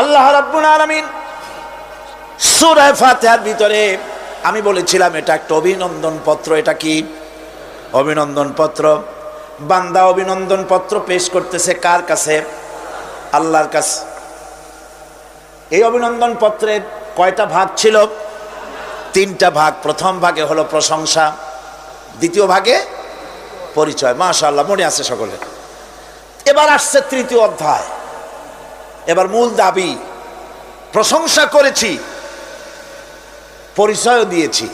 আল্লাহ রাব্বুল আলামিন সূরা ফাতিহার ভিতরে আমি বলেছিলাম, এটা একটা অভিনন্দন পত্র, এটা কি? অভিনন্দন পত্র। বান্দা অভিনন্দন পত্র পেশ করতেছে কার কাছে? আল্লাহর কাছে। এই অভিনন্দন পত্রের কয়টা ভাগ ছিল? তিনটা ভাগ। প্রথম ভাগে হলো প্রশংসা, দ্বিতীয় ভাগে পরিচয়। মাশাআল্লাহ, মনে আছে সকলে এবার আসছে তৃতীয় অধ্যায়। এবার মূল দাবি, প্রশংসা করেছি, পরিচয়ও দিয়েছি।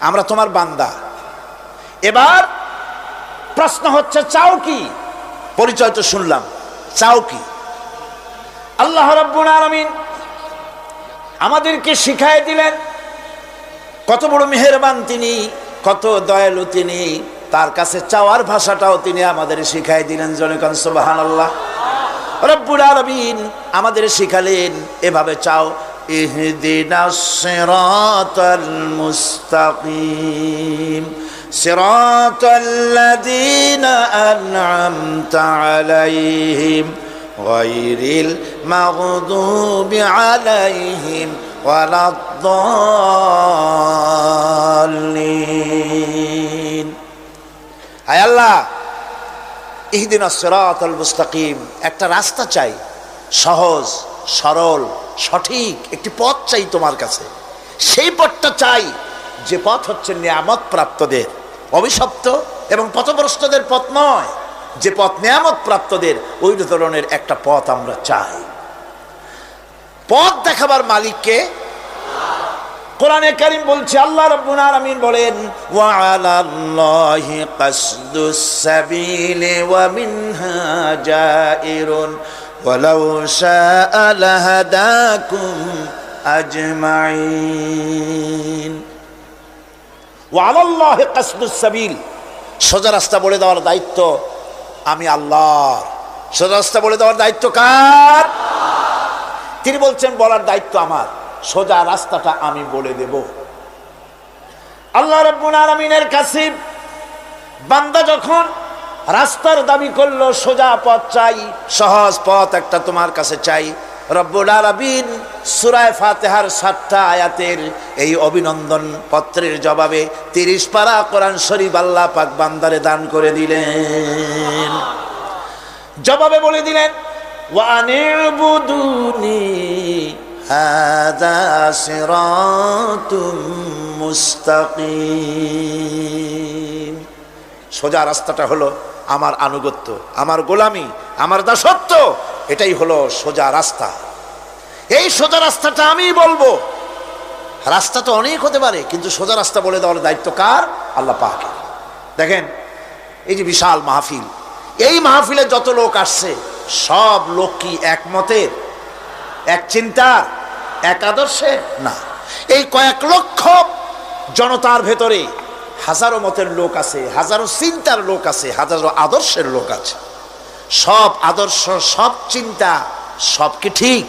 আমরা তোমার বান্দা। এবার প্রশ্ন হচ্ছে, চাও কি? পরিচয় তো শুনলাম। চাও কি? আল্লাহ রাব্বুল আলামিন আমাদেরকে শিখাই দিলেন, কত বড় মেহেরবান তিনি, কত দয়ালু তিনি, তার কাছে চাওয়ার ভাষাটাও তিনি আমাদের শিখাই দিলেন। জনকান সুবাহান আল্লাহ রব্বুল আলামিন আমাদের শিখালেন, এভাবে চাও ইহদিনাস সিরাতাল মুস্তাকিম। সিরাতাল লাযিনা আন'আমতা আলাইহিম, গায়রিল মাগদুবি আলাইহিম, ওয়ালাদ-দাল্লিন। আয় আল্লাহ ইহদিন মুস্তাকিম। একটা রাস্তা চাই, সহজ, সরল, সঠিক, একটি পথ চাই তোমার কাছে। সেই পথটা চাই যে পথ হচ্ছে নিয়ামত প্রাপ্তদের অভিশপ্ত এবং পথভ্রষ্টদের পথ নয়, যে পথ নিয়ামত প্রাপ্তদের ওই ধরনের একটা পথ আমরা চাই। পথ দেখাবার মালিককে কোরআনে কারিম বলছে, আল্লাহ রাব্বুল আলামিন বলেন, ওয়া আলাল্লাহি কাসদুস সাবিলি ওয়া মিনহা জাইরুন, ওয়ালাউ শাআ লাহাদাকুম আজমাইন ওয়া আলাল্লাহি কাসদুস সাবিল। সোজা রাস্তা বলে দেওয়ার দায়িত্ব আমি আল্লাহর। সোজা রাস্তা বলে দেওয়ার দায়িত্ব কার? তিনি বলছেন, বলার দায়িত্ব আমার। সোজা রাস্তাটা আমি বলে দেব। আল্লাহ রব্বুল আলমিনের কাছে বান্দা যখন রাস্তার দাবি করল, সোজা পথ চাই, সহজ পথ একটা তোমার কাছে চাই। রব্বুল আলমিন সুরায় ফাতেহার সাতটা আয়াতের এই অভিনন্দন পত্রের জবাবে তিরিশ পারা কোরআন শরীফ আল্লাহ পাক বান্দারে দান করে দিলেন। জবাবে বলে দিলেন ওয়ানিবুদুনি হাদা সিরাতুম মুস্তাকিম সোজা রাস্তাটা হলো আমার আনুগত্য, আমার গোলামি, আমার দাসত্ব, এটাই হলো সোজা রাস্তা। এই সোজা রাস্তাটা আমি বলব। রাস্তা তো অনেক হতে পারে, কিন্তু সোজা রাস্তা বলে দেওয়ার দায়িত্ব কার? আল্লাহ পাকে দেখেন, এই যে বিশাল মাহফিল, এই মাহফিলে যত লোক আসছে, সব লোক কি একমতের? এক চিন্তা এক আদর্শে না। এই কয়েক লক্ষ জনতার ভেতরে হাজারো মতের লোক আছে, হাজারো চিন্তার লোক আছে, হাজারো আদর্শের লোক আছে। সব আদর্শ, সব চিন্তা, সব কি ঠিক,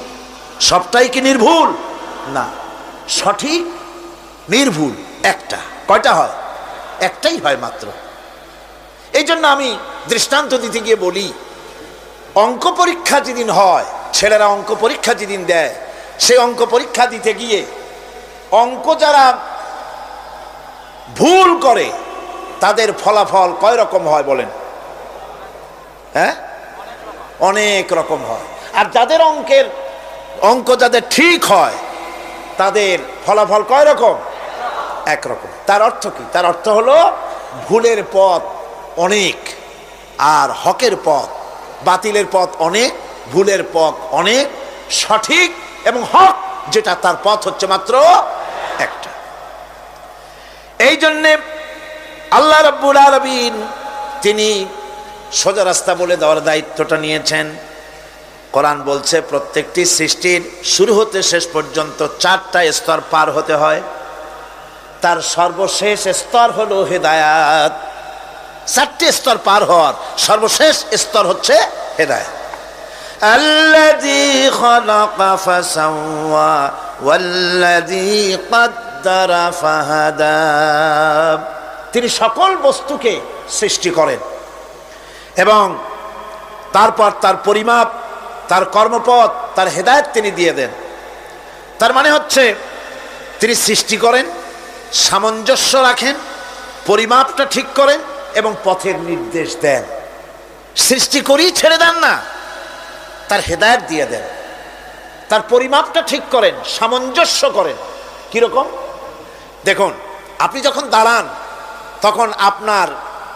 সবটাই কি নির্ভুল? না। সঠিক, নির্ভুল, একটা। কয়টা হয়? একটাই হয় মাত্র। এই জন্য আমি দৃষ্টান্ত দিতে গিয়ে বলি, অঙ্ক পরীক্ষা যেদিন হয়, ছেলেরা অঙ্ক পরীক্ষা যেদিন দেয় সেই অঙ্ক পরীক্ষা দিতে গিয়ে, অঙ্ক যারা ভুল করে, তাদের ফলাফল কয় রকম হয় বলেন? হ্যাঁ? অনেক রকম হয়। আর যাদের অঙ্কের, অঙ্ক যাদের ঠিক হয়, তাদের ফলাফল কয় রকম? একরকম তার অর্থ কি? তার অর্থ হলো, ভুলের পথ অনেক, আর হকের পথ বাতিলের পথ অনেক, ভুলের পথ অনেক, সঠিক এবং হক, যেটা তার পথ হচ্ছে মাত্র একটা। এই জন্যে আল্লাহ রব্বুল আলমিন তিনি সোজা রাস্তা বলে দেওয়ার দায়িত্বটা নিয়েছেন। কোরআন বলছে, প্রত্যেকটি সৃষ্টির শুরু হতে শেষ পর্যন্ত চারটা স্তর পার হতে হয়। তার সর্বশেষ স্তর হলো হেদায়াত। চারটি স্তর পার হওয়ার সর্বশেষ স্তর হচ্ছে হেদায়াত। الذي خلق فسوى والذي قدر فهدى তিনি সকল বস্তুকে সৃষ্টি করেন এবং তারপর তার পরিমাপ তার কর্মপথ তার হেদায়ত তিনি দিয়ে দেন তার মানে হচ্ছে তিনি সৃষ্টি করেন সামঞ্জস্য রাখেন পরিমাপটা ঠিক করেন এবং পথের নির্দেশ দেন সৃষ্টি করেই ছেড়ে দেন না তার হেদায়ত দিয়ে দেন। তার পরিমাপটা ঠিক করেন, সামঞ্জস্য করেন। কীরকম? দেখুন, আপনি যখন দাঁড়ান, তখন আপনার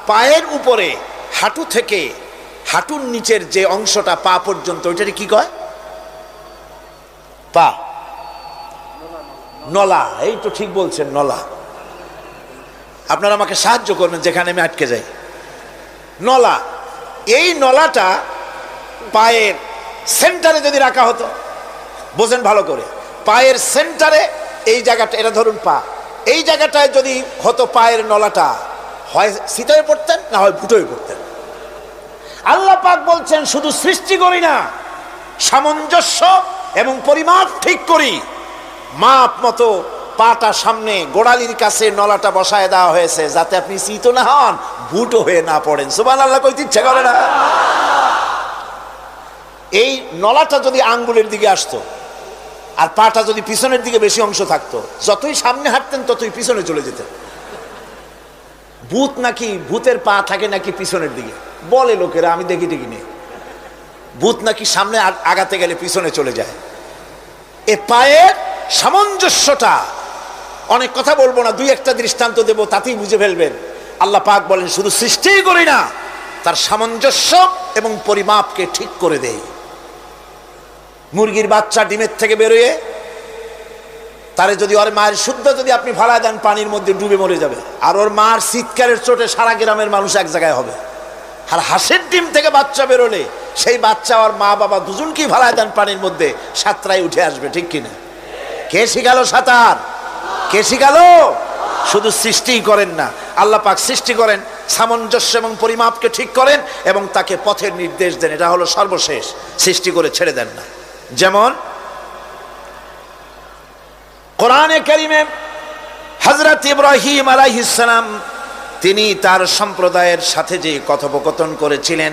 পায়ের উপরে হাঁটু থেকে হাঁটুর নিচের যে অংশটা পা পর্যন্ত, ওইটাকে কি কয়? পা। নলা, এই তো ঠিক বলছেন, নলা। আপনারা আমাকে সাহায্য করবেন, যেখানে আমি আটকে যাই। নলা, এই নলাটা পায়ের সেন্টারে যদি রাখা হতো, বোঝেন ভালো করে, পায়ের সেন্টারে এই জায়গাটা, এটা ধরুন পা, এই জায়গাটায় যদি হতো পায়ের নলাটা, হয় শীতয়ে পড়তেন না হয় ফুটোয় পড়তেন? আল্লাহ পাক বলছেন, শুধু সৃষ্টি করি না, সামঞ্জস্য এবং পরিমাপ ঠিক করি। মাপ মতো পাটা সামনে গোড়ালির কাছে নলাটা বসায় দেওয়া হয়েছে, যাতে আপনি শীত না হন ভুটো হয়ে না পড়েন। সুবান আল্লাহ কইতে ইচ্ছে করে না? এই নলাটা যদি আঙ্গুলের দিকে আসতো, আর পাটা যদি পিছনের দিকে বেশি অংশ থাকতো, যতই সামনে হাঁটতেন ততই পিছনে চলে যেতেন। ভূত নাকি, ভূতের পা থাকে নাকি পিছনের দিকে? বলে লোকেরা, আমি দেখি দেখি নেই। ভূত নাকি সামনে আগাতে গেলে পিছনে চলে যায়। এ পায়ের সামঞ্জস্যটা, অনেক কথা বলব না, দুই একটা দৃষ্টান্ত দেব, তাতেই বুঝে ফেলবেন। আল্লাহ পাক বলেন, শুধু সৃষ্টিই করি না, তার সামঞ্জস্য এবং পরিমাপকে ঠিক করে দেয় মুরগির বাচ্চা ডিমের থেকে বেরোয়, তারে যদি ওর মায়ের শুদ্ধ যদি আপনি ফালায় দেন, পানির মধ্যে ডুবে মরে যাবে। আর ওর মার চিৎকারের চোটে সারা গ্রামের মানুষ এক জায়গায় হবে। আর হাঁসের ডিম থেকে বাচ্চা বেরোলে, সেই বাচ্চা ওর মা বাবা দুজনকেই ফালায় দেন পানির মধ্যে সাতটায় উঠে আসবে, ঠিক কিনা কে শিখাল সাঁতার? কে শিখাল? শুধু সৃষ্টিই করেন না, আল্লাহ পাক সৃষ্টি করেন, সামঞ্জস্য এবং পরিমাপকে ঠিক করেন এবং তাকে পথের নির্দেশ দেন। এটা হলো সর্বশেষ, সৃষ্টি করে ছেড়ে দেন না। যেমন কোরআনে করিমে হজরত ইব্রাহিম আলাইহিসালাম তিনি তার সম্প্রদায়ের সাথে যে কথোপকথন করেছিলেন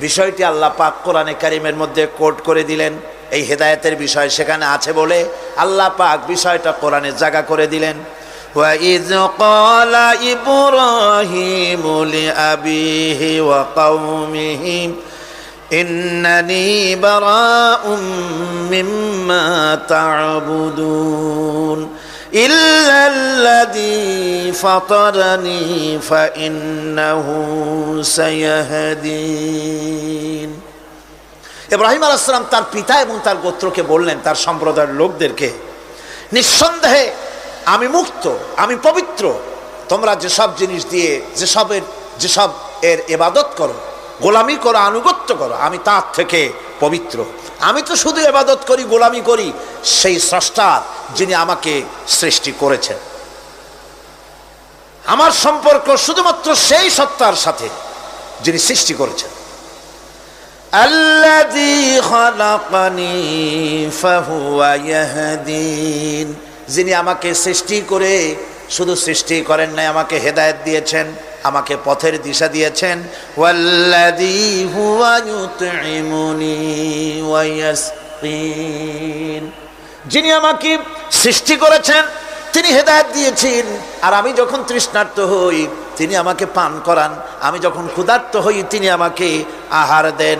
বিষয়টি আল্লাহ পাক কোরআনে কারিমের মধ্যে কোট করে দিলেন এই হেদায়েতের বিষয় সেখানে আছে বলে আল্লাহ পাক বিষয়টা কোরআনে জায়গা করে দিলেন وَإِذْ قَالَ إِبْرَاهِيمُ لِأَبِيهِ وَقَوْمِهِ إِنَّنِي بَرَاءٌ مِّمَّا تَعْبُدُونَ إِلَّا الَّذِي فَطَرَنِي فَإِنَّهُ سَيَهْدِينِ ইব্রাহিম আলাইসালাম তার পিতা এবং তার গোত্রকে বললেন তার সম্প্রদায়ের লোকদেরকে নিঃসন্দেহে আমি মুক্ত আমি পবিত্র তোমরা যেসব জিনিস দিয়ে যেসবের যেসব এর এবাদত করো গোলামি করো, আনুগত্য করো। আমি তার থেকে পবিত্র। আমি তো শুধু এবাদত করি, গোলামি করি। সেই স্রষ্টার যিনি আমাকে সৃষ্টি করেছেন। আমার সম্পর্ক শুধুমাত্র সেই সত্তার সাথে যিনি সৃষ্টি করেছেন। যিনি আমাকে সৃষ্টি করে, শুধু সৃষ্টি করেন নাই, আমাকে হেদায়ত দিয়েছেন। আমাকে পথের দিশা দিয়েছেন। যিনি আমাকে সৃষ্টি করেছেন, তিনি হেদায়ত দিয়েছেন। আর আমি যখন তৃষ্ণার্ত হই, তিনি আমাকে পান করান। আমি যখন ক্ষুধার্ত হই, তিনি আমাকে আহার দেন।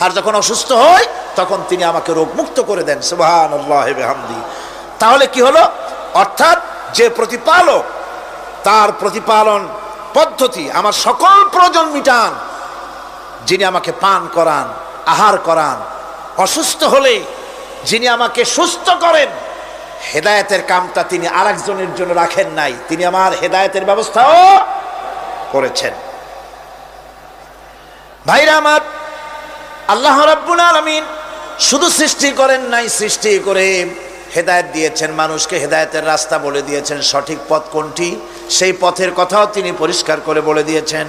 আর যখন অসুস্থ হই, তখন তিনি আমাকে রোগমুক্ত করে দেন। সুবাহ তাহলে কি হলো? অর্থাৎ যে প্রতিপালক, তার প্রতিপালন পদ্ধতি, আমার সকল প্রয়োজন মিটান। যিনি আমাকে পান করান, আহার করান, অসুস্থ হলে যিনি আমাকে সুস্থ করেন, হেদায়তের কামটা তিনি আরেকজনের জন্য রাখেন নাই। তিনি আমার হেদায়তের ব্যবস্থাও করেছেন। ভাইরা আমার, আল্লাহ রাব্বুল আলামিন শুধু সৃষ্টি করেন নাই, সৃষ্টি করে হেদায়েত দিয়েছেন, মানুষকে হেদায়তের রাস্তা বলে দিয়েছেন, সঠিক পথ কোনটি? সেই পথের কথাও তিনি পরিষ্কার করে বলে দিয়েছেন।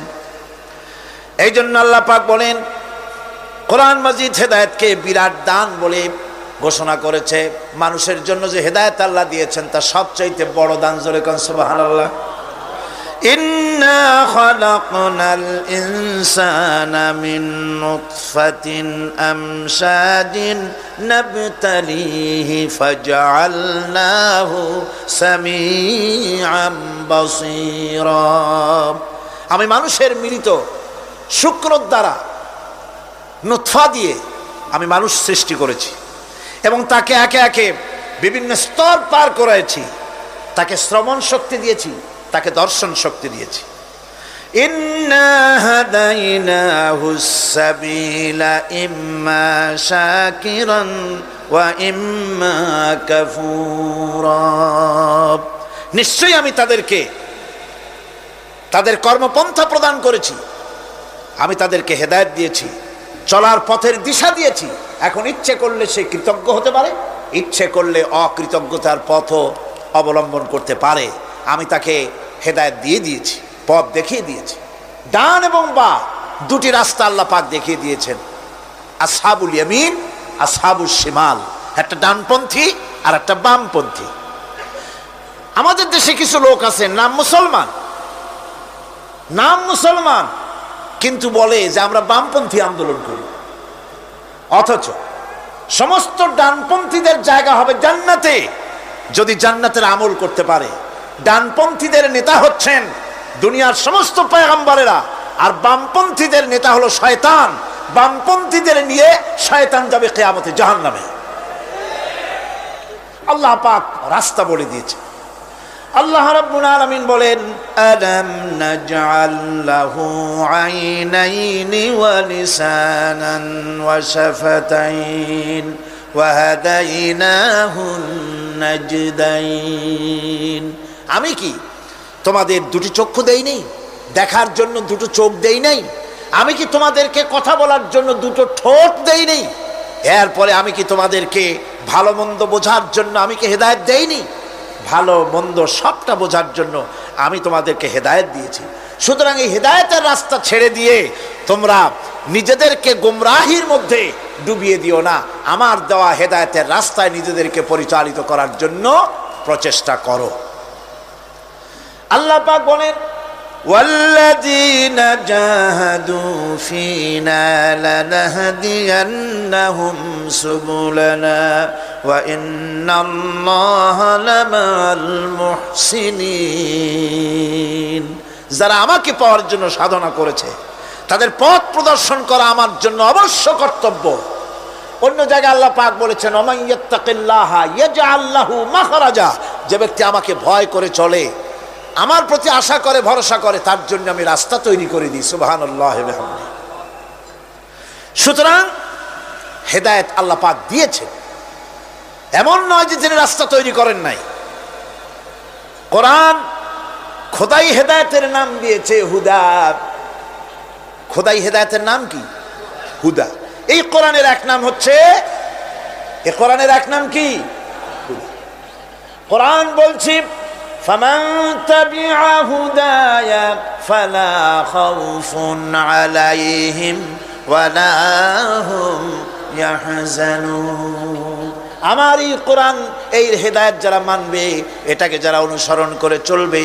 এই জন্য আল্লাহ পাক বলেন, কোরআন মজিদ হেদায়তকে বিরাট দান বলে ঘোষণা করেছে। মানুষের জন্য যে হেদায়ত আল্লাহ দিয়েছেন, তা সবচাইতে বড় দান জোরে কনসবাহ সুবহানাল্লাহ। إنا خلقنا الإنسان من نطفة أمشاج نبتليه فجعلناه سميعا بصيرا আমি মানুষের মিলিত শুক্র দ্বারা নুৎফা দিয়ে আমি মানুষ সৃষ্টি করেছি এবং তাকে একে একে বিভিন্ন স্তর পার করেছি তাকে শ্রবণ শক্তি দিয়েছি তাকে দর্শন শক্তি দিয়েছি। নিশ্চয়ই আমি তাদেরকে তাদের কর্মপন্থা প্রদান করেছি। আমি তাদেরকে হেদায়ত দিয়েছি চলার পথের দিশা দিয়েছি। এখন ইচ্ছে করলে সে কৃতজ্ঞ হতে পারে ইচ্ছে করলে অকৃতজ্ঞতার পথও অবলম্বন করতে পারে। আমি তাকে হেদায়েত দিয়ে দিয়েছি, পথ দেখিয়ে দিয়েছি। ডান এবং বা, দুটি রাস্তা আল্লাহ পাক দেখিয়ে দিয়েছেন। আসহাবুল ইয়ামিন আসহাবুল শিমাল, একটা ডানপন্থী আর একটা বামপন্থী। আমাদের দেশে কিছু লোক আছে নাম মুসলমান। নাম মুসলমান, কিন্তু বলে যে আমরা বামপন্থী আন্দোলন করি। অথচ সমস্ত ডানপন্থীদের জায়গা হবে জান্নাতে, যদি জান্নাতের আমল করতে পারে। ডানপন্থীদের নেতা হচ্ছেন দুনিয়ার সমস্ত পায়গাম্বারেরা। আর বামপন্থীদের নেতা হলো শয়তান। বামপন্থীদের নিয়ে শয়তান যাবে কেয়ামতে জাহান নামে আল্লাহ পাক রাস্তা বলে দিয়েছে আল্লাহ রাব্বুল আলামিন বলেন, আলাম নাজআল লাহু আইনাইনি ওয়া লিসানান ওয়া শাফাতাইন ওয়া হাদাইনাহু নাজদাইন। আমি কি? তোমাদের দুটি চক্ষু দেই নেই? দেখার জন্য দুটো চোখ দেই নেই? আমি কি তোমাদেরকে কথা বলার জন্য দুটো ঠোঁট দেই নেই? এরপরে আমি কি তোমাদেরকে ভালো মন্দ বোঝার জন্য আমি কি হেদায়েত দেইনি ভালো মন্দ সবটা বোঝার জন্য আমি তোমাদেরকে হেদায়েত দিয়েছি। সুতরাং এই হেদায়েতের রাস্তা ছেড়ে দিয়ে তোমরা নিজেদেরকে গোমরাহির মধ্যে ডুবিয়ে দিও না। আমার দেওয়া হেদায়েতের রাস্তায় নিজেদেরকে পরিচালিত করার জন্য প্রচেষ্টা করো। আল্লাহ পাক বলেন والذين جاهدوا فينا لنهدينهم سبلنا وإن الله لمع المحسنين যারা আমাকে পাওয়ার জন্য সাধনা করেছে তাদের পথ প্রদর্শন করা আমার জন্য অবশ্য কর্তব্য অন্য জায়গায় আল্লাহ পাক বলেছেন অমাইয়াত্তাকিল্লাহ ইয়াজআল্লাহু মাখরাজা যে ব্যক্তি আমাকে ভয় করে চলে আমার প্রতি আশা করে, ভরসা করে, তার জন্য আমি রাস্তা তৈরি করে দিই সুবাহান সুতরাং হেদায়েত আল্লাহ পাক দিয়েছেন। এমন নয় যে তিনি রাস্তা তৈরি করেন নাই। কোরআন খোদাই হেদায়তের নাম দিয়েছে, হুদা। খোদাই হেদায়তের নাম কি? হুদা। এই কোরআনের এক নাম হচ্ছে এ কোরআনের এক নাম কি। কোরআন বলছি فمن تبع هداي فلا خوف عليهم ولا هم يحزنون আমার এই কোরআন এই হেদায়ত যারা মানবে এটাকে যারা অনুসরণ করে চলবে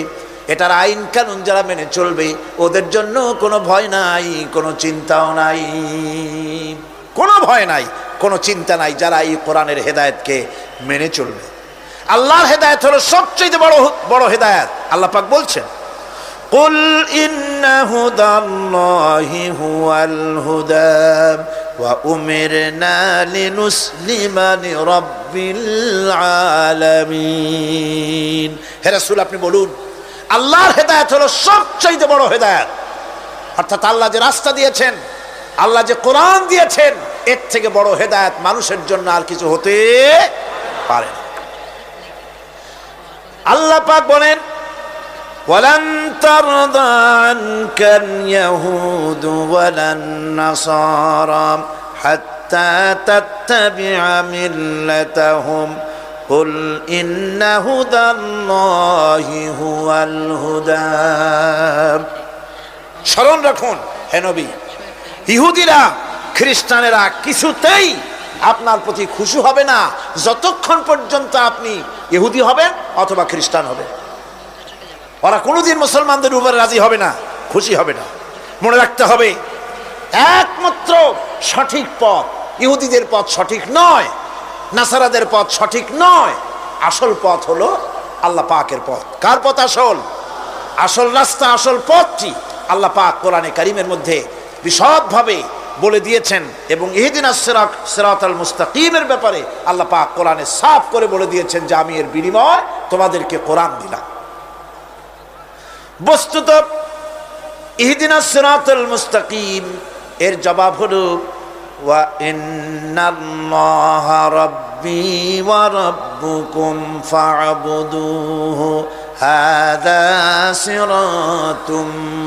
এটার আইন কানুন যারা মেনে চলবে ওদের জন্য কোনো ভয় নাই কোনো চিন্তাও নাই কোনো ভয় নাই কোনো চিন্তা নাই যারা এই কোরআনের হেদায়তকে মেনে চলবে আল্লাহর হেদায়ত হলো সবচেয়ে বড় বড় হেদায়ত আল্লাহ পাক বলছেন قل إن هدى الله هو الهدى وأمرنا لنسلم لرب العالمين হে রাসূল আপনি বলুন আল্লাহর হেদায়েত হলো সবচেয়ে বড় হেদায়েত অর্থাৎ আল্লাহ যে রাস্তা দিয়েছেন আল্লাহ যে কোরআন দিয়েছেন এর থেকে বড় হেদায়েত মানুষের জন্য আর কিছু হতে পারে না আল্লাহ পাক বলেন ولن ترضى عنك اليهود ولا النصارى حتى تتبع ملتهم قل إن هدى الله هو الهدى স্মরণ রাখুন হে নবী ইহুদিরা খ্রিস্টানেরা কিছুতেই আপনার প্রতি খুশি হবে না যতক্ষণ পর্যন্ত আপনি ইহুদি হবেন অথবা খ্রিস্টান হবেন। ওরা কোনোদিন মুসলমানদের উপরে রাজি হবে না, খুশি হবে না। মনে রাখতে হবে, একমাত্র সঠিক পথ, ইহুদিদের পথ সঠিক নয়, নাসারাদের পথ সঠিক নয়, আসল পথ হলো আল্লাহ পাকের পথ। কার পথ আসল? আসল রাস্তা, আসল পথটি আল্লাহ পাক কোরআনে কারিমের মধ্যে বিশদভাবে বলে দিয়েছেন এবং ইহদিন সিরাত আল মুস্তাকিমের ব্যাপারে আল্লাহ পাক কোরআনে সাফ করে বলে দিয়েছেন যে আমি এর বিনিময় তোমাদেরকে কোরআন দিলাম। বস্তুত ইহদিন সিরাত আল মুস্তাকিম, এর জবাব হলো, ওয়া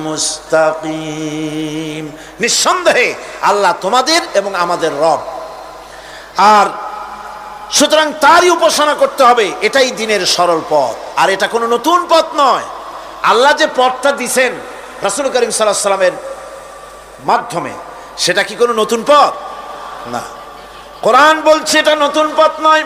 মুস্তাকিম। নিঃসন্দেহে আল্লাহ তোমাদের এবং আমাদের রব। আর সুতরাং তারই উপাসনা করতে হবে, এটাই দিনের সরল পথ। আর এটা কোনো নতুন পথ নয়। আল্লাহ যে পথটা দিছেন রাসুল করিম সাল্লাহ সাল্লামের মাধ্যমে, সেটা কি কোনো নতুন পথ? না। কোরআন বলছে এটা নতুন পথ নয়।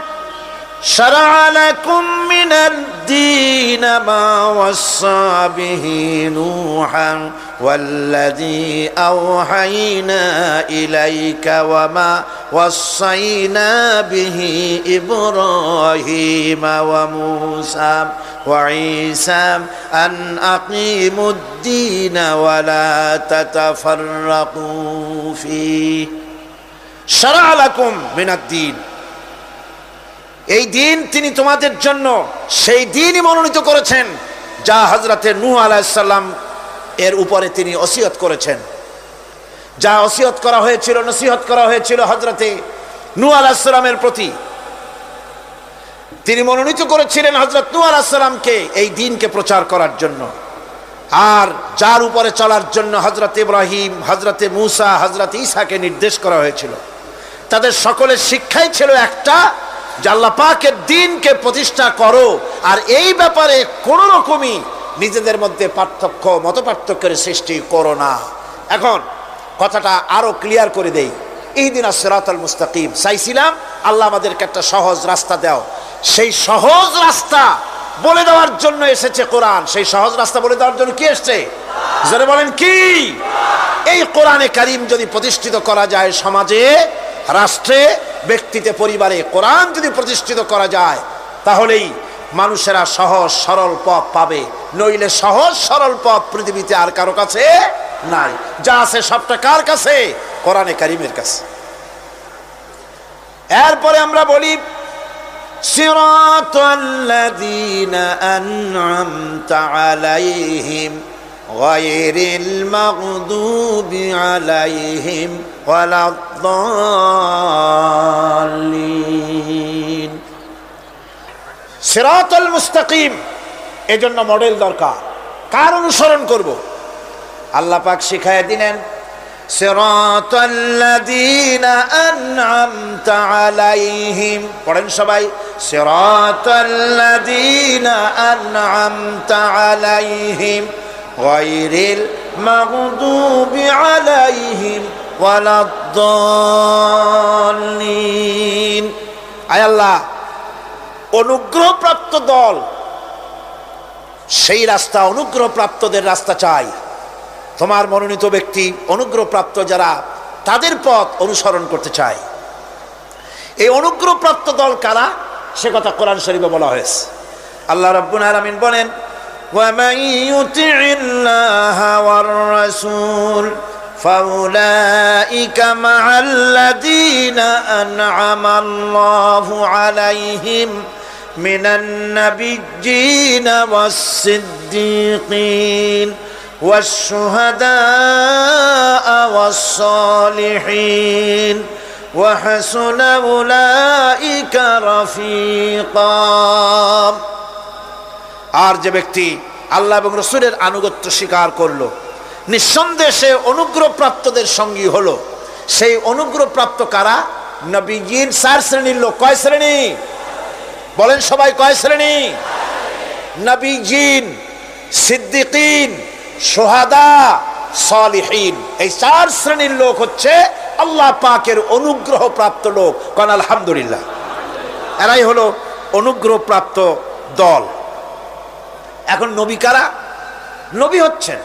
شرع لكم من الدين ما وصى به نوحا والذي أوحينا إليك وما وصينا به إبراهيم وموسى وعيسى أن أقيموا الدين ولا تتفرقوا فيه. شرع لكم من الدين এই দিন তিনি তোমাদের জন্য সেই দিনই মনোনীত করেছেন, যা হজরতে নূহ আলাইসাল্লাম এর উপরে তিনি অসিয়ত করেছেন। যা অসিয়ত করা হয়েছিল, নসিহত করা হয়েছিল হজরতে নূ আলাহিসাল্লামের প্রতি। তিনি মনোনীত করেছিলেন হজরত নূ আলাহিসাল্লামকে এই দিনকে প্রচার করার জন্য। আর যার উপরে চলার জন্য হজরত ইব্রাহিম হজরতে মুসা হজরত ঈসাকে নির্দেশ করা হয়েছিল। তাদের সকলের শিক্ষাই ছিল একটা জাল্লা পাকের দিনকে প্রতিষ্ঠা করো, আর এই ব্যাপারে কোনো রকমই নিজেদের মধ্যে পার্থক্য মত পার্থক্যের সৃষ্টি করো না। এখন কথাটা আরও ক্লিয়ার করে দেই। এই দিন আসরাতাল মুস্তাকিম। চাইছিলাম আল্লাহ আমাদেরকে একটা সহজ রাস্তা দাও। সেই সহজ রাস্তা বলে দেওয়ার জন্য এসেছে কোরআন। সেই সহজ রাস্তা বলে দেওয়ার জন্য কি এসছে? জোরে বলেন কি? এই কোরআনে কারিম যদি প্রতিষ্ঠিত করা যায় সমাজে, রাষ্ট্রে ব্যক্তিতে, পরিবারে কোরআন যদি প্রতিষ্ঠিত করা যায়, তাহলেই মানুষেরা সহজ সরল পথ পাবে। নইলে সহজ সরল পথ পৃথিবীতে আর কারও কাছে নাই। যা আছে সবটা কার কাছে? কোরআনে কারিমের কাছে। এরপরে আমরা বলি, সিরাতাল্লাযীনা আন'আমতা আলাইহিম غير المغضوب عليهم ولا الضالين সিরাত মুস্তাকিম এজন্য মডেল দরকার কার অনুসরণ করব আল্লাহ পাক শিখায় দিলেন صراط الذين أنعمت عليهم পড়েন সবাই صراط الذين أنعمت عليهم غير المغضوب عليهم ولا الضالين আয় আল্লাহ অনুগ্রহপ্রাপ্ত দল সেই রাস্তা অনুগ্রহপ্রাপ্তদের রাস্তা চাই তোমার মনোনীত ব্যক্তি অনুগ্রহপ্রাপ্ত যারা তাদের পথ অনুসরণ করতে চায় এই অনুগ্রহপ্রাপ্ত দল কারা সে কথা কোরআন শরীফে বলা হয়েছে আল্লাহ রাব্বুল আলামিন বলেন ومن يطع الله والرسول فأولئك مع الذين أنعم الله عليهم من النبيين والصديقين والشهداء والصالحين وحسن أولئك رفيقا. আর যে ব্যক্তি আল্লাহ এবং রসুলের আনুগত্য স্বীকার করল, নিঃসন্দেহে সে অনুগ্রহপ্রাপ্তদের সঙ্গী হলো। সেই অনুগ্রহপ্রাপ্ত কারা? নবীজির চার শ্রেণির লোক। কয় শ্রেণি? বলেন সবাই কয় শ্রেণি? নবীজিন, সিদ্দিকিন, সোহাদা, সলিহীন। এই চার শ্রেণির লোক হচ্ছে আল্লাহ পাকের অনুগ্রহ প্রাপ্ত লোক। কন আলহামদুলিল্লাহ। এরাই হলো অনুগ্রহ প্রাপ্ত দল। এখন নবী কারা? নবী হচ্ছেন,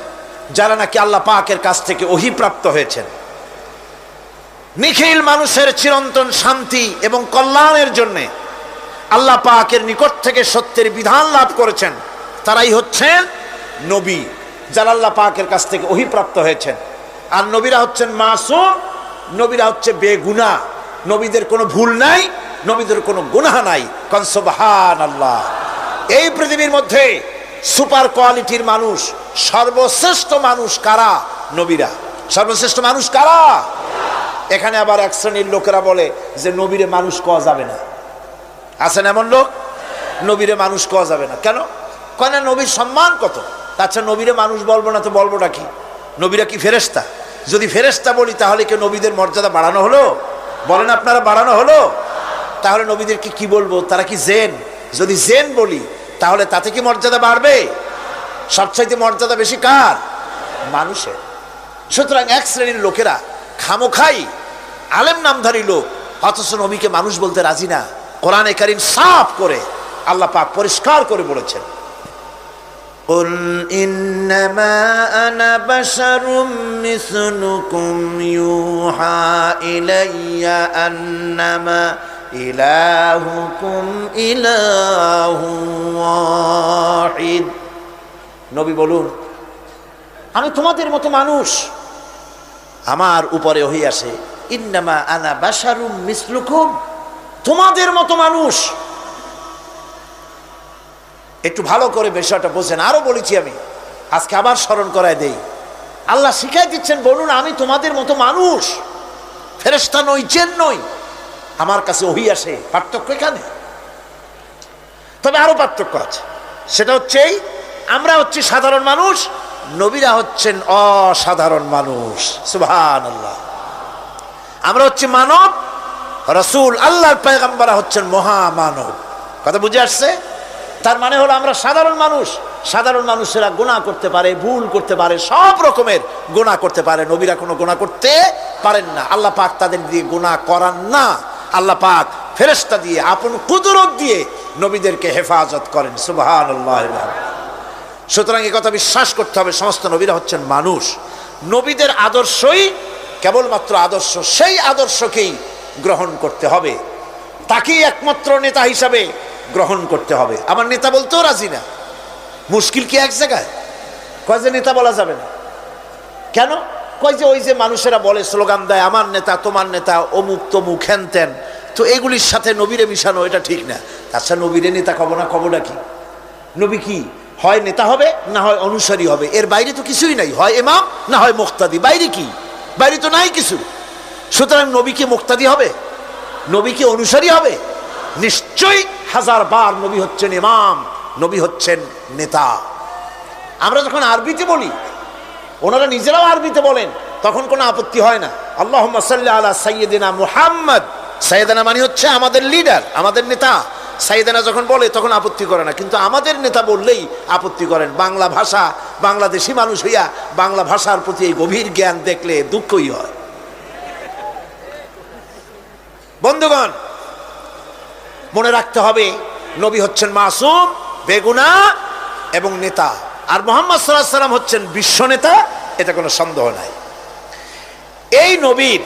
যারা নাকি আল্লাহ পাকের কাছ থেকে অহিপ্রাপ্ত হয়েছেন। নিখিল মানুষের চিরন্তন শান্তি এবং কল্যাণের জন্যে আল্লাহ পাকের নিকট থেকে সত্যের বিধান লাভ করেছেন, তারাই হচ্ছেন নবী, যারা আল্লাহ পাকের কাছ থেকে অহিপ্রাপ্ত হয়েছেন। আর নবীরা হচ্ছেন মাসুম, নবীরা হচ্ছে বেগুনা। নবীদের কোনো ভুল নাই, নবীদের কোনো গুনাহ নাই। কনসবাহান আল্লাহ এই পৃথিবীর মধ্যে সুপার কোয়ালিটির মানুষ, সর্বশ্রেষ্ঠ মানুষ কারা? নবীরা। সর্বশ্রেষ্ঠ মানুষ কারা? এখানে আবার এক শ্রেণির লোকেরা বলে যে নবীরে মানুষ কওয়া যাবে না। আছেন এমন লোক? নবীরে মানুষ কওয়া যাবে না। কেন? কয় না, নবীর সম্মান কত? আচ্ছা নবীরে মানুষ বলব না তো বলবোটা কি? নবীরা কি ফেরেস্তা যদি ফেরেস্তা বলি, তাহলে কি নবীদের মর্যাদা বাড়ানো হলো? বলেন আপনারা, বাড়ানো হলো? তাহলে নবীদেরকে কি বলব? তারা কি জেন? যদি জেন বলি তাহলে তাতে কি মর্যাদা বাড়বে সবচাইতে মর্যাদা বেশি কার মানুষের সুতরাং এক শ্রেণীর লোকেরা খামোখাই আলেম নামধারী লোক অথচ নবীকে মানুষ বলতে রাজি না কোরআনে কারিম সাফ করে আল্লাহ পাক পরিষ্কার করে বলেছেন قل إنما أنا بشر مثلكم يوحى إلي أنما ইলাহুকুম ইলাহু ওয়াহিদ। নবী বলুন, আমি তোমাদের মতো মানুষ, আমার উপরে হই আসে ইন্নামা আনা বাসারুম মিসলুকুম, তোমাদের মতো মানুষ। একটু ভালো করে বিষয়টা বোঝেন আরও বলেছি আমি, আজকে আবার স্মরণ করায় দেই। আল্লাহ শিখাই দিচ্ছেন, বলুন, আমি তোমাদের মতো মানুষ ফেরেস্তা নই চেন নয় আমার কাছে ওহি আসে। পার্থক্য এখানে? তবে আরও পার্থক্য আছে। সেটা হচ্ছে আমরা হচ্ছি সাধারণ মানুষ, নবীরা হচ্ছেন অসাধারণ মানুষ। সুবহান আল্লাহ আমরা হচ্ছি মানব, রসুল, আল্লাহর পেগাম্বারা হচ্ছেন মহামানব। কথা বুঝে আসছে? তার মানে হলো আমরা সাধারণ মানুষ। সাধারণ মানুষেরা গোনা করতে পারে, ভুল করতে পারে, সব রকমের গোনা করতে পারে। নবীরা কোনো গোনা করতে পারেন না। আল্লাহ পাক তাদের দিয়ে গোনা করান না। আল্লাহ পাক ফেরেস্তা দিয়ে, আপন কুদরত দিয়ে নবীদেরকে হেফাজত করেন। সুবাহান সুতরাং এ কথা বিশ্বাস করতে হবে, সমস্ত নবীরা হচ্ছেন মানুষ। নবীদের আদর্শই কেবলমাত্র আদর্শ, সেই আদর্শকেই গ্রহণ করতে হবে। তাকেই একমাত্র নেতা হিসাবে গ্রহণ করতে হবে। আমার নেতা বলতেও রাজি না। মুশকিল কি এক জায়গায়? কয় যে নেতা বলা যাবে না? কেন? কয় যে ওই যে মানুষেরা বলে, স্লোগান দেয়, আমার নেতা, তোমার নেতা, অমুক তমুক হ্যান ত্যান তো এগুলির সাথে নবীরে মিশানো, এটা ঠিক না। তাছাড়া নবীরে নেতা কব না, কবটা কি? নবী কি? হয় নেতা হবে, না হয় অনুসারী হবে। এর বাইরে তো কিছুই নাই। হয় এমাম না হয় মুক্তাদি। বাইরে কি? বাইরে তো নাই কিছু। সুতরাং নবী কি মুক্তাদি হবে? নবী কি অনুসারী হবে? নিশ্চয়ই হাজার বার নবী হচ্ছেন ইমাম, নবী হচ্ছেন নেতা। আমরা যখন আরবিতে বলি ওনারা নিজেরাও আরবিতে বলেন, তখন কোনো আপত্তি হয় না। আল্লাহ সাল্লাহ আলা সাইয়েদিনা মুহাম্মদ। সাইয়েদানা মানে হচ্ছে আমাদের লিডার, আমাদের নেতা। সাইদানা যখন বলে, তখন আপত্তি করে না। কিন্তু আমাদের নেতা বললেই আপত্তি করেন। বাংলা ভাষা, বাংলাদেশি মানুষ হইয়া বাংলা ভাষার প্রতি এই গভীর জ্ঞান দেখলে দুঃখই হয়। বন্ধুগণ, মনে রাখতে হবে, নবী হচ্ছেন মাসুম, বেগুনা এবং নেতা। আর মোহাম্মদ সাল্লাহ সাল্লাম হচ্ছেন বিশ্ব নেতা, এটা কোনো সন্দেহ নাই। এই নবীর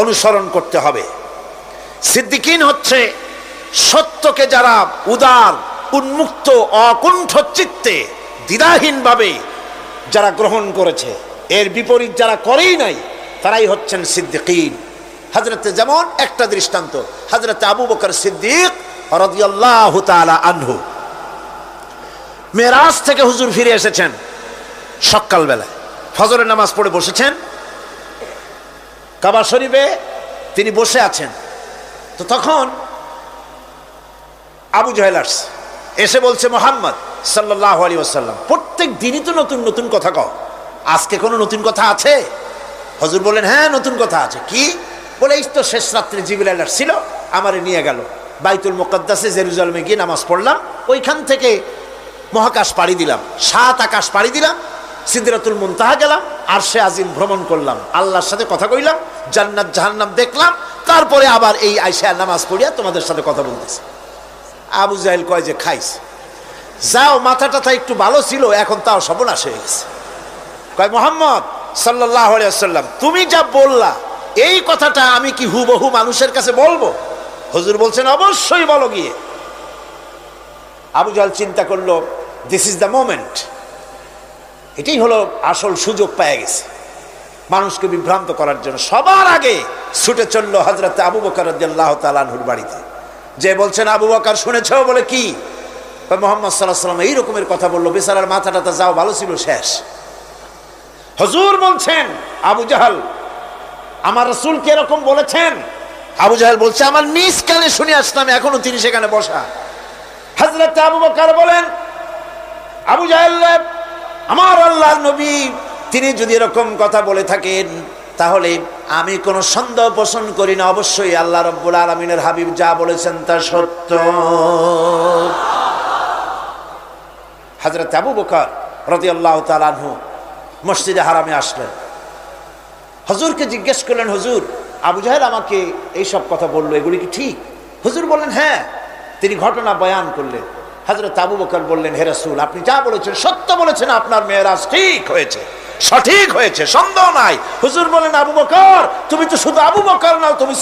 অনুসরণ করতে হবে। সিদ্দিকিন হচ্ছে সত্যকে যারা উদার, উন্মুক্ত, অকুণ্ঠ চিত্তে দ্বিধাহীনভাবে যারা গ্রহণ করেছে, এর বিপরীত যারা করেই নাই, তারাই হচ্ছেন সিদ্দিকিন। হাজরতে যেমন একটা দৃষ্টান্ত হাজরতে আবু বকর সিদ্দিক রদিয়াল্লাহ তাআলা আনহু। মেরাজ থেকে হুজুর ফিরে এসেছেন সকালবেলায়। ফজরের নামাজ পড়ে বসেছেন। কাবা শরীফে তিনি বসে আছেন। তো তখন আবু জাহেল এসে বলছে, মোহাম্মদ সাল্লাহ আলী ওসাল্লাম প্রত্যেক দিনই তো নতুন নতুন কথা কও। আজকে কোনো নতুন কথা আছে? হজুর বলেন হ্যাঁ নতুন কথা আছে। কি? বলে, এই তো শেষ রাত্রে জিবিলাল ছিল আমারে নিয়ে গেল। বাইতুল মোকাদ্দাসে জেরুজালমে গিয়ে নামাজ পড়লাম। ওইখান থেকে মহাকাশ পাড়ি দিলাম, সাত আকাশ পাড়ি দিলাম সিদ্দিরাতুল মুনতাহা গেলাম, আর সে আজিম ভ্রমণ করলাম। আল্লাহর সাথে কথা কইলাম, জান্নাত জাহান্নাম দেখলাম, তারপরে আবার এই আইসা নামাজ পড়িয়া তোমাদের সাথে কথা বলতেছে। আবু জাহেল কয় যে, খাইস, যাও মাথা টাথা একটু ভালো ছিল, এখন তাও সর্বনাশ হয়ে গেছে। কয়, মোহাম্মদ সাল্লাহ সাল্লাম তুমি যা বললা, এই কথাটা আমি কি হুবহু মানুষের কাছে বলব? হুজুর বলছেন, অবশ্যই বলো গিয়ে। আবু জাল চিন্তা করল দিস ইজ দ্য মোমেন্ট এটাই হলো আসল সুযোগ পেয়ে গেছে। মানুষকে বিভ্রান্ত করার জন্য। সবার আগে ছুটে চলল হজরত আবু বকর আল্লাহ তালানহুর বাড়িতে। যে বলছেন, আবু বকর, শুনেছ? বলে, কি? মোহাম্মদ সাল্লাহ সাল্লাম এই রকমের কথা বলল, বেচারার মাথা টাথা যাও, ভালো ছিল, শেষ। হজুর বলছেন, আবু জাহাল, আমার রসুল কি এরকম বলেছেন? আবু জাহাল বলছে, আমার নিজ কানে শুনে আসলাম, এখনও তিনি সেখানে বসা। হজরত আবু বকর বলেন আবু জাহেল আমার আল্লাহ নবী, তিনি যদি এরকম কথা বলে থাকেন, তাহলে আমি কোনো সন্দেহ পোষণ করি না। অবশ্যই আল্লাহ রব্বুল আলমিনের হাবিব যা বলেছেন তা সত্য। হাজরত আবু বকর রতি আল্লাহ তালানহু মসজিদে হারামে আসলেন। হজুরকে জিজ্ঞেস করলেন, হজুর, আবু জাহেল আমাকে এইসব কথা বলল, এগুলি কি ঠিক? হুজুর বললেন হ্যাঁ। তিনি ঘটনা বয়ান করলেন। হজরত আবু বকর বললেন হেরাসুল আপনি যা বলেছেন, সত্য বলেছেন, আপনার মেয়েরাজ ঠিক হয়েছে, সঠিক হয়েছে, সন্দেহ নাই। হুজুর বলেন আবু বকর, তুমি তো শুধু আবু বকর নাও, তুমি